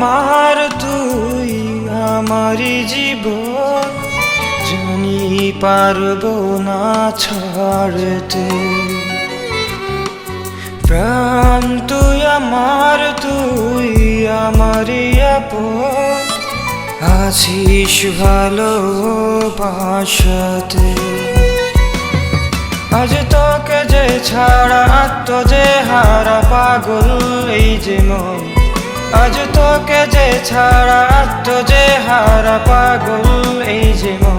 জান তুই আমার জীবন, জানি পারব না ছাড়তে। প্রাণ তুই আমার, তুই আমারই আপন, আছিস ভালো বাসাতে আজ তোকে যে ছাড়া তো যে হারা পাগল, এই যে মন আজ তোকে যে ছাড়া তো যে হারা পাগল, এই যে মন।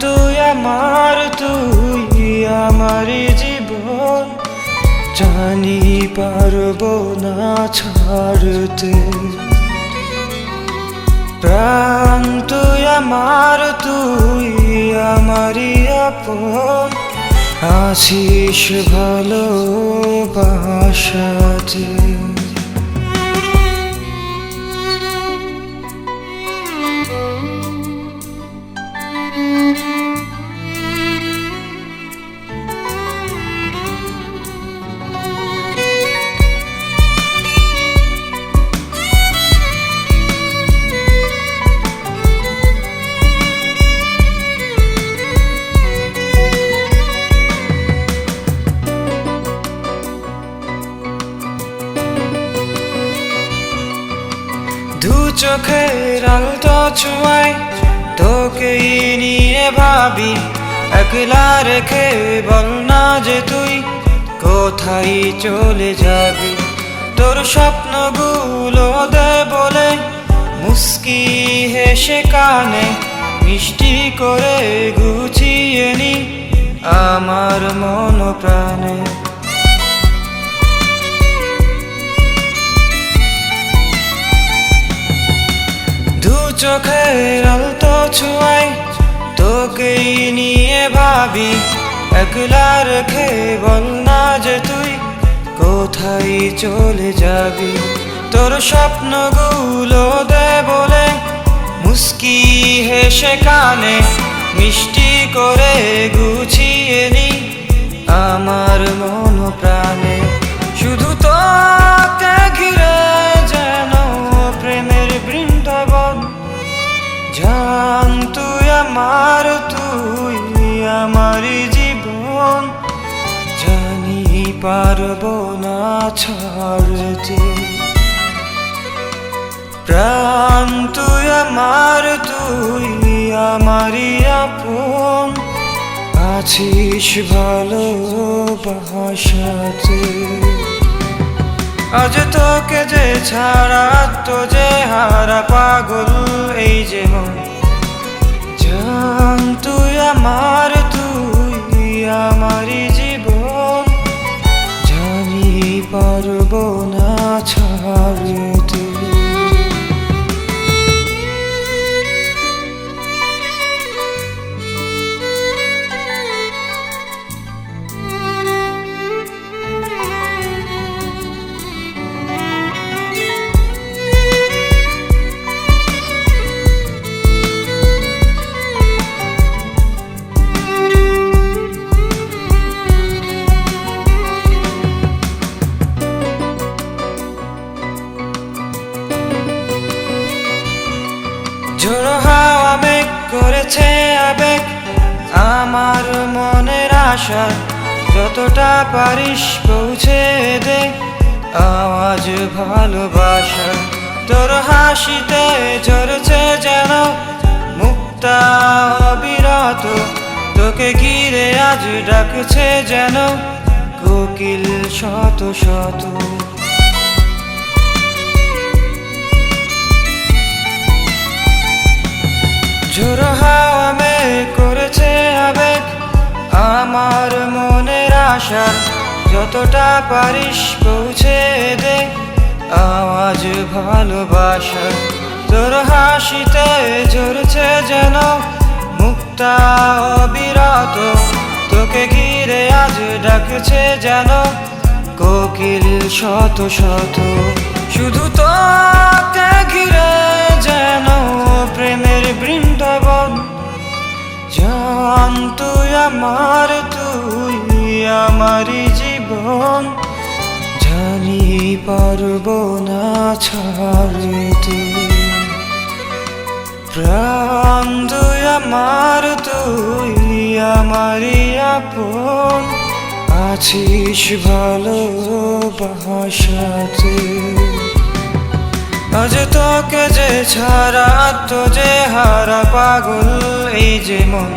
তুই আমার তুই আমার জীবন। জানি পারব না ছাড়তে। প্রাণ তুই আমার, তুই আমারই আপন। আছিস ভালো বাসাতে আলতো ছুঁয়ায় তোকেই নিয়ে ভাবি, একলা রেখে বল না যে তুই কোথায় চলে যাবি? তোর স্বপ্নগুলো দে বলে মুস্কি হেসে কানে, মিষ্টি করে গুছিয়ে নি আমার মন প্রাণে চোখের আলতো ছুঁয়াই তোকেই নিয়ে ভাবি, একলা রেখে বল না যে তুই কোথায় চলে যাবি। তোর স্বপ্নগুলো দে বলে মুস্কি হেসে কানে, মিষ্টি করে গুছিয়ে নি আমার মন প্রাণে শুধু তোকে ঘিরে জান, তুই আমার তুই আমার জীবন। জানি পারব না ছাড়তে। প্রাণ, তুই আমার, তুই আমারই আপন। আছিস ভালো বাসাতে আজ তোকে যে ছাড়া তো যে হারা পাগল, এই যে মন। জান তুই আমার, তুই আমারই জীবন। জানি পারব না ছাড়তে আশা যতটা পারিস পৌঁছে দে আওয়াজ ভালোবাসা। তোর হাসিতে ঝরছে যেন মুক্তা অবিরত। তোকে ঘিরে আজ ডাকছে যেন কোকিল শত শত। ঝোড়ো হাওয়া মেঘ যতটা পারিস পৌঁছে দে আওয়াজ ভালোবাসা। তোর হাসিতে ঝরছে যেন মুক্তা অবিরত। তোকে ঘিরে আজ ডাকছে যেন কোকিল শত শত। শুধু তোকে ঘিরে যেন প্রেমের বৃন্দাবন। জান তুই আমার, তুই আমারই জীবন জানি পারব না ছাড়তে। প্রাণ তুই আমার তুই আমারই আপন। আছিস ভালো বাসাতে আজ তোকে যে ছাড়া তো যে হারা পাগল, এই যে মন।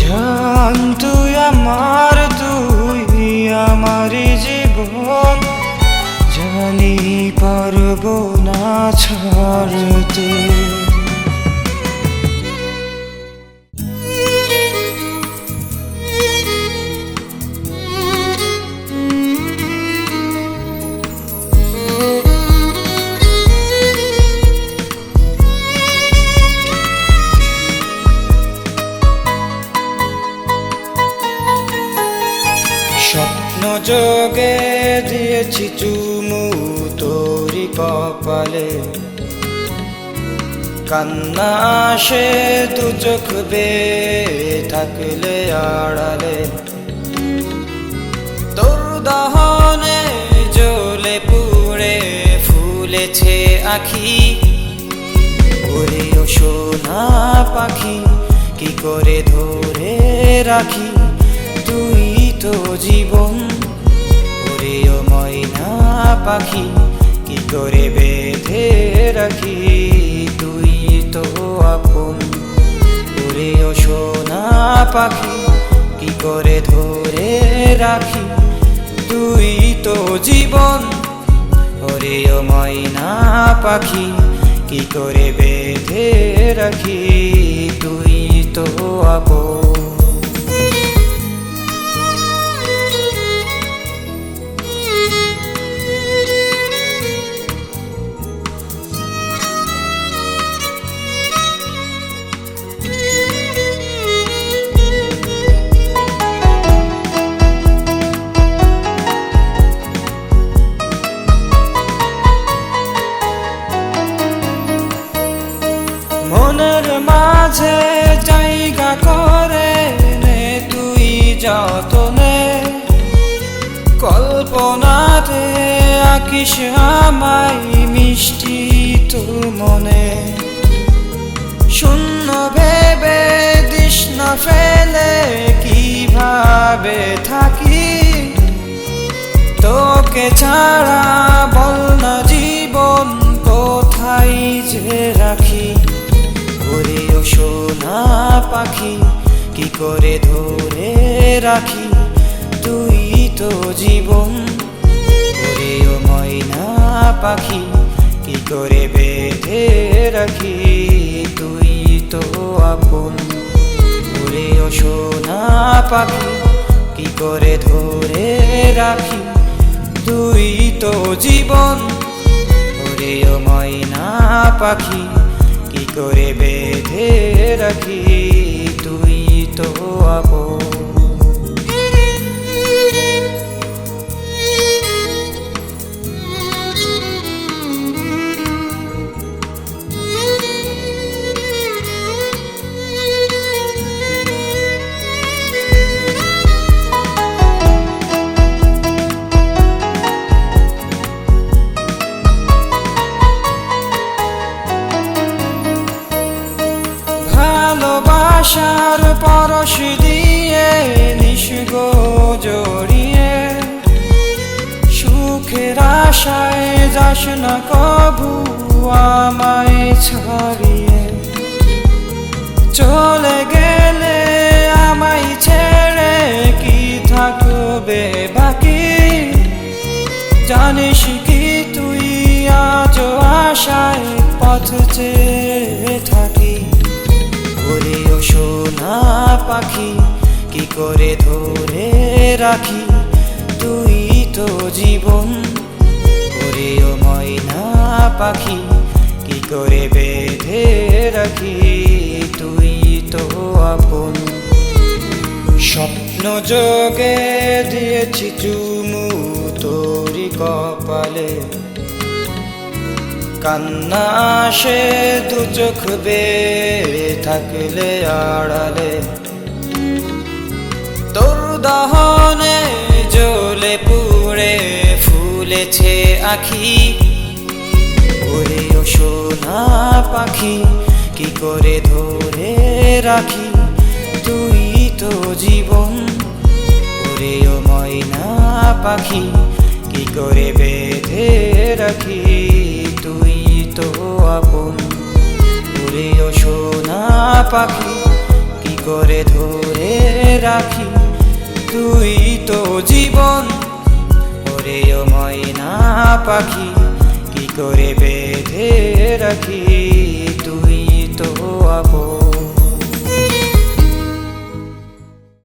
জান তুই আমার আমারই জীবন জানি পারব না ছাড়তে। যোগে দিয়েছি চুমু তোরি কপালে। কান্না আসে দু চোখ বে থাকলে আড়ালে। তোর দহনে জ্বলে পুড়ে ফুলেছে আখি। ওরে ও সোনা পাখি, কি করে ধরে রাখি? তুই তো জীবন পাখি কি করে বেঁধে রাখি। তুই তো আপন ওরে ও সোনা পাখি, কি করে ধরে রাখি? তুই তো জীবন ওরে ও ময়না পাখি, কি করে বেঁধে রাখি? তুই তো আপন। আকিস আমায় মিষ্টি তোর মনে। শূন্য ভেবে তৃষ্ণ ফেলে কীভাবে থাকি? তোকে ছাড়া বল না জীবন, কোথায় যে রাখি? ওরে ও সোনা পাখি, কি করে ধরে রাখি? তুই তো জীবন ওরে ও ময়না পাখি, কি করে বেঁধে রাখি তুই তো আপন? ওরে ও সোনা পাখি, কি করে ধরে রাখি তুই তো জীবন? ওরে ও ময়না পাখি, কি করে বেঁধে রাখি তুই তো আপন? যাস না কবু আমায় ছাড়িয়ে। চলে গেলে আমায় ছেড়ে কি থাকবে বাকি? জানিস কি তুই আজ আশায় পথ চেয়ে থাকি? ওরে ও সোনা পাখি, কি করে ধরে রাখি? তুই তো জীবন ও ময়না পাখি, কি করে বেঁধে রাখি তুই তো আপন? স্বপ্ন যোগে দিয়েছি চুমু তোরি কপালে। কান্না আসে দু চোখ বে থাকলে আড়ালে। তোর দহনে পুড়ে আখি ওরে ও সোনা পাখি, কি করে ধরে রাখি? তুই তো জীবন, ওরে ও ময়না পাখি, কি করে বেঁধে রাখি? তুই তো আপন, ওরে ও সোনা পাখি, কি করে ধরে রাখি? তুই তো জীবন করে ও ময়না পাখি? কি করে বেঁধে রাখি? তুই তো আপন